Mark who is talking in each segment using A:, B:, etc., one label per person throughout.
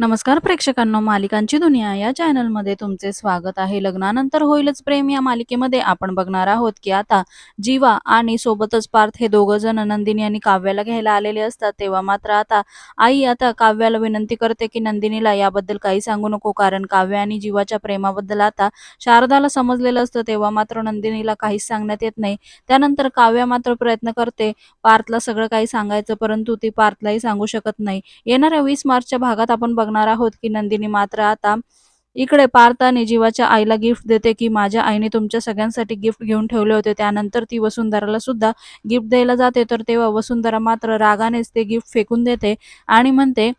A: नमस्कार प्रेक्षकांनो मालिकांची दुनिया या चॅनलमध्ये तुमचे स्वागत आहे. लग्नानंतर होईलच प्रेम या मालिकेमध्ये आपण बघणार आहोत की आता जीवा आणि सोबतच पार्थ हे दोघं जण नंदिनी आणि काव्याला घ्यायला आलेले असतात. तेव्हा मात्र आता आई आता काव्याला विनंती करते की नंदिनीला याबद्दल काही सांगू नको कारण काव्य आणि जीवाच्या प्रेमाबद्दल आता शारदाला समजलेलं असतं. तेव्हा मात्र नंदिनीला काहीच सांगण्यात येत नाही. त्यानंतर काव्य मात्र प्रयत्न करते पार्थला सगळं काही सांगायचं परंतु ती पार्थलाही सांगू शकत नाही. येणाऱ्या वीस मार्चच्या भागात आपण बघणार आहोत की नंदिनी मात्र आता इकडे पार्थाने आणि जीवाच्या आईला गिफ्ट देते की माझ्या आईने तुमच्या सगळ्यांसाठी गिफ्ट घेऊन ठेवले होते. त्यानंतर ती वसुंधराला सुद्धा गिफ्ट द्यायला जाते. तर तेव्हा वसुंधरा मात्र रागानेच ते गिफ्ट फेकून देते आणि म्हणते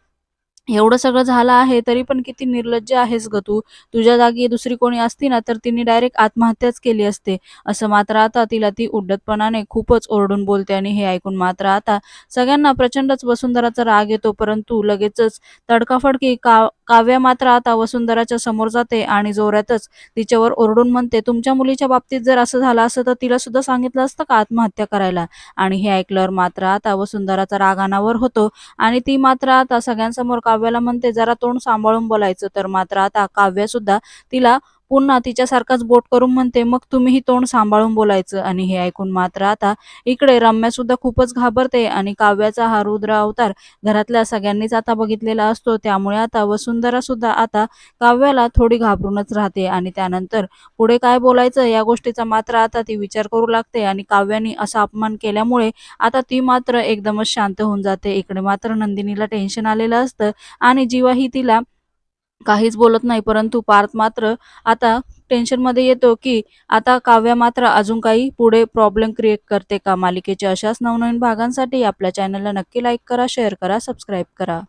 A: एवढं सगळं झालं आहे तरी पण किती निर्लज्ज आहेस ग तू. तुझ्या जागी दुसरी कोणी असती ना तर तिने डायरेक्ट आत्महत्याच केली असते. असं मात्र आता तिला ती उड्डतपणाने खूपच ओरडून बोलते आणि हे ऐकून मात्र आता सगळ्यांना प्रचंडच वसुंधराचा राग येतो परंतु लगेचच तडकाफडकी का काव्य मात्र आता वसुंधराच्या समोर जाते आणि जोरातच तिच्यावर ओरडून म्हणते तुमच्या मुलीच्या बाबतीत जर असं झालं असं तर तिला सुद्धा सांगितलं असतं का आत्महत्या करायला? आणि हे ऐकल्यावर मात्र आता वसुंधराचा राग अनावर होतो आणि ती मात्र आता सगळ्यांसमोर काव्याला म्हणते जरा तोंड सांभाळून बोलायचं तर मात्र आता काव्य सुद्धा तिला पुन्हा तिच्यासारखाच बोट करून म्हणते मग तुम्हीही तोंड सांभाळून बोलायचं. आणि हे ऐकून मात्र आता इकडे रम्या सुद्धा खूपच घाबरते आणि काव्याचा हा रुद्र अवतार घरातल्या सगळ्यांनीच आता बघितलेला असतो. त्यामुळे आता वसुंधरा सुद्धा आता काव्याला थोडी घाबरूनच राहते आणि त्यानंतर पुढे काय बोलायचं या गोष्टीचा मात्र आता ती विचार करू लागते आणि काव्याने असा अपमान केल्यामुळे आता ती मात्र एकदमच शांत होऊन जाते. इकडे मात्र नंदिनीला टेन्शन आलेलं असतं आणि जीवाही तिला काहीच बोलत नाही परंतु पार्थ मात्र आता टेन्शनमध्ये येतो की आता काव्या मात्र अजून काही पुढे प्रॉब्लेम क्रिएट करते का? मालिकेच्या अशाच नवनवीन भागांसाठी आपल्या चॅनलला नक्की लाईक करा शेअर करा सबस्क्राईब करा.